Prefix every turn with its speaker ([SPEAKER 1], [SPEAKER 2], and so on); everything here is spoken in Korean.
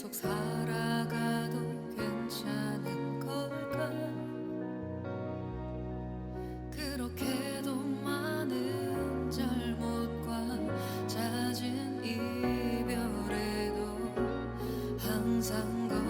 [SPEAKER 1] 계속 살아가도 괜찮은 걸까? 그렇게도 많은 잘못과 잦은 이별에도 항상 걸